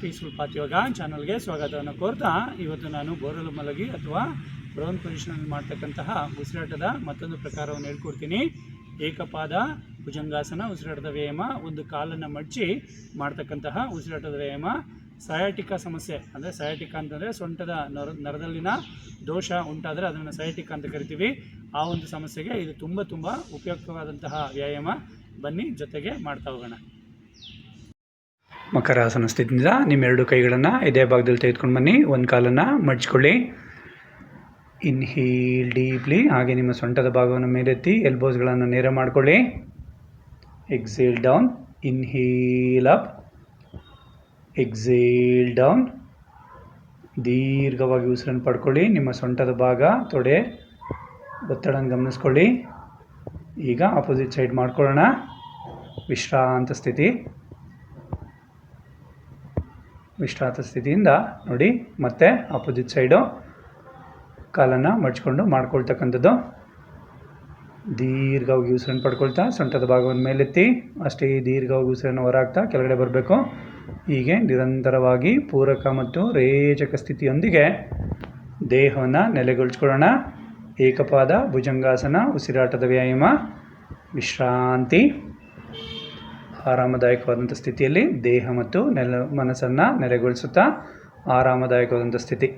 Peaceful path ಯೋಗ ಚಾನಲ್ಗೆ ಸ್ವಾಗತವನ್ನು ಕೋರ್ತಾ, ಇವತ್ತು ನಾನು ಬೋರಲು ಮಲಗಿ ಅಥವಾ ಬ್ರೌನ್ ಪೊಸಿಷನಲ್ಲಿ ಮಾಡ್ತಕ್ಕಂತಹ ಉಸಿರಾಟದ ಮತ್ತೊಂದು ಪ್ರಕಾರವನ್ನು ಹೇಳ್ಕೊಡ್ತೀನಿ. ಏಕಪಾದ ಭುಜಂಗಾಸನ, ಉಸಿರಾಟದ ವ್ಯಾಯಾಮ, ಒಂದು ಕಾಲನ್ನು ಮಡಚಿ ಮಾಡ್ತಕ್ಕಂತಹ ಉಸಿರಾಟದ ವ್ಯಾಯಾಮ. ಸಯಾಟಿಕ ಸಮಸ್ಯೆ, ಅಂದರೆ ಸಯಾಟಿಕ ಅಂತಂದರೆ ಸೊಂಟದ ನರ, ನರದಲ್ಲಿನ ದೋಷ ಉಂಟಾದರೆ ಅದನ್ನು ಸಯಾಟಿಕ ಅಂತ ಕರಿತೀವಿ. ಆ ಒಂದು ಸಮಸ್ಯೆಗೆ ಇದು ತುಂಬ ತುಂಬ ಉಪಯುಕ್ತವಾದಂತಹ ವ್ಯಾಯಾಮ. ಬನ್ನಿ, ಜೊತೆಗೆ ಮಾಡ್ತಾ ಹೋಗೋಣ. ಮಕರಾಸನ ಸ್ಥಿತಿಯಿಂದ ನಿಮ್ಮೆರಡು ಕೈಗಳನ್ನು ಇದೇ ಭಾಗದಲ್ಲಿ ತೆಗೆದುಕೊಂಡು ಬನ್ನಿ. ಒಂದು ಕಾಲನ್ನು ಮಡ್ಚ್ಕೊಳ್ಳಿ. ಇನ್ಹೀಲ್ ಡೀಪ್ಲಿ ಹಾಗೆ ನಿಮ್ಮ ಸೊಂಟದ ಭಾಗವನ್ನು ಮೇಲೆತ್ತಿ ಎಲ್ಬೋಸ್ಗಳನ್ನು ನೇರ ಮಾಡಿಕೊಳ್ಳಿ. Exhale down inhale up exhale down ದೀರ್ಘವಾಗಿ ಉಸಿರನ್ನು ಪಡ್ಕೊಳ್ಳಿ. ನಿಮ್ಮ ಸೊಂಟದ ಭಾಗ ತೊಡೆ ಒತ್ತಡನ ಗಮನಿಸ್ಕೊಳ್ಳಿ. ಈಗ ಆಪೋಸಿಟ್ ಸೈಡ್ ಮಾಡ್ಕೊಳ್ಳೋಣ. ವಿಶ್ರಾಂತ ಸ್ಥಿತಿ. ವಿಶ್ರಾಂತ ಸ್ಥಿತಿಯಿಂದ ನೋಡಿ, ಮತ್ತೆ ಆಪೋಸಿಟ್ ಸೈಡು ಕಾಲನ್ನು ಮಡ್ಚಿಕೊಂಡು ಮಾಡ್ಕೊಳ್ತಕ್ಕಂಥದ್ದು. ದೀರ್ಘವಾಗಿ ಉಸಿರನ್ನು ಪಡ್ಕೊಳ್ತಾ, ಸೊಂಟದ ಭಾಗವನ್ನು ಮೇಲೆತ್ತಿ, ಅಷ್ಟೇ ದೀರ್ಘವಾಗಿ ಉಸಿರನ್ನು ಹೊರಾಗ್ತಾ ಕೆಳಗಡೆ ಬರಬೇಕು. ಹೀಗೆ ನಿರಂತರವಾಗಿ ಪೂರಕ ಮತ್ತು ರೇಚಕ ಸ್ಥಿತಿಯೊಂದಿಗೆ ದೇಹವನ್ನು ನೆಲೆಗೊಳಿಸ್ಕೊಳ್ಳೋಣ. ಏಕಪಾದ ಭುಜಂಗಾಸನ, ಉಸಿರಾಟದ ವ್ಯಾಯಾಮ, ವಿಶ್ರಾಂತಿ. ಆರಾಮದಾಯಕವಾದಂಥ ಸ್ಥಿತಿಯಲ್ಲಿ ದೇಹ ಮತ್ತು ನೆಲ ಮನಸ್ಸನ್ನು ನೆಲೆಗೊಳಿಸುತ್ತಾ ಆರಾಮದಾಯಕವಾದಂಥ ಸ್ಥಿತಿ.